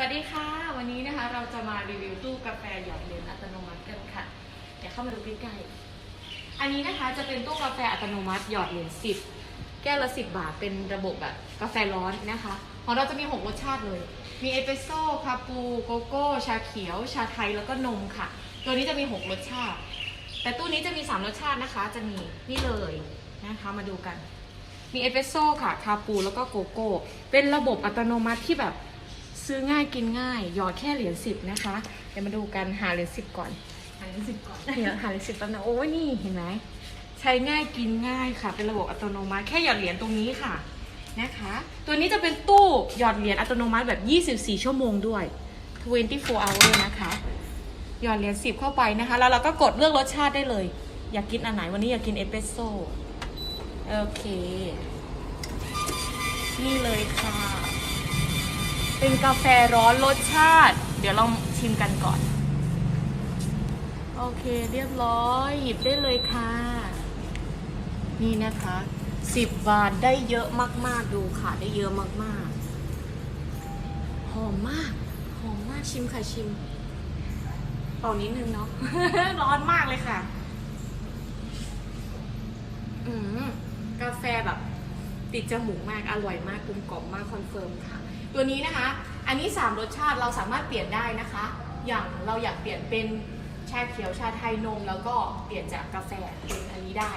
วัสดีค่ะ วันนี้นะคะเราจะมารีวิวตู้กาแฟหยอดเหรียญอัตโนมัติกันค่ะ เดี๋ยวเข้ามาดูใกล้ๆอันนี้นะคะจะเป็นตู้กาแฟอัตโนมัติหยอดเหรียญ10แก้วละ10บาทเป็นระบบแบบกาแฟร้อนนะคะของเราจะมี6รสชาติเลย มีเอสเปรสโซ่คาปูโกโก้ชาเขียว ชาไทยแล้วก็นมค่ะ ตัวนี้จะมี6รสชาติ แต่ตู้นี้จะมี3รสชาตินะคะ จะมีนี่เลยนะคะมาดูกัน มีเอสเปรสโซ่ค่ะคาปูแล้วก็โกโก้เป็นระบบอัตโนมัติที่แบบ ซื้อง่ายกินง่าย หยอดแค่เหรียญสิบนะคะ เดี๋ยวมาดูกันหาเหรียญสิบก่อน หาเหรียญสิบก่อนเดี๋ยวหาเหรียญสิบแป๊บนะโอ้ยนี่เห็นไหมใช้ง่ายกินง่ายค่ะ เป็นระบบอัตโนมัติแค่หยอดเหรียญตรงนี้ค่ะนะคะ ตัวนี้จะเป็นตู้หยอดเหรียญอัตโนมัติแบบ 24 ชั่วโมงด้วย 24 hour นะคะ หยอดเหรียญสิบเข้าไปนะคะ แล้วเราก็กดเลือกรสชาติได้เลย อยากกินอันไหนวันนี้อยากกินเอสเปรสโซ่โอเค นี่เลยค่ะ เป็นกาแฟร้อนรสชาติ เดี๋ยวลองชิมกันก่อน โอเคเรียบร้อย หยิบได้เลยค่ะ นี่นะคะสิบบาทได้เยอะมาก ๆ ดูค่ะ ได้เยอะมาก ๆ หอมมาก หอมมากชิมค่ะชิมเป่านิดนึงเนาะ ร้อนมากเลยค่ะ อืมกาแฟแบบ ติดจมูกมาก อร่อยมากกลมกล่อมมากคอนเฟิร์มค่ะ ตัวนี้นะคะ อันนี้ 3 รสชาติเราสามารถเปลี่ยนได้นะคะ อย่างเราอยากเปลี่ยนเป็นชาเขียวชาไทยนม แล้วก็เปลี่ยนจากกาแฟเป็นอันนี้ได้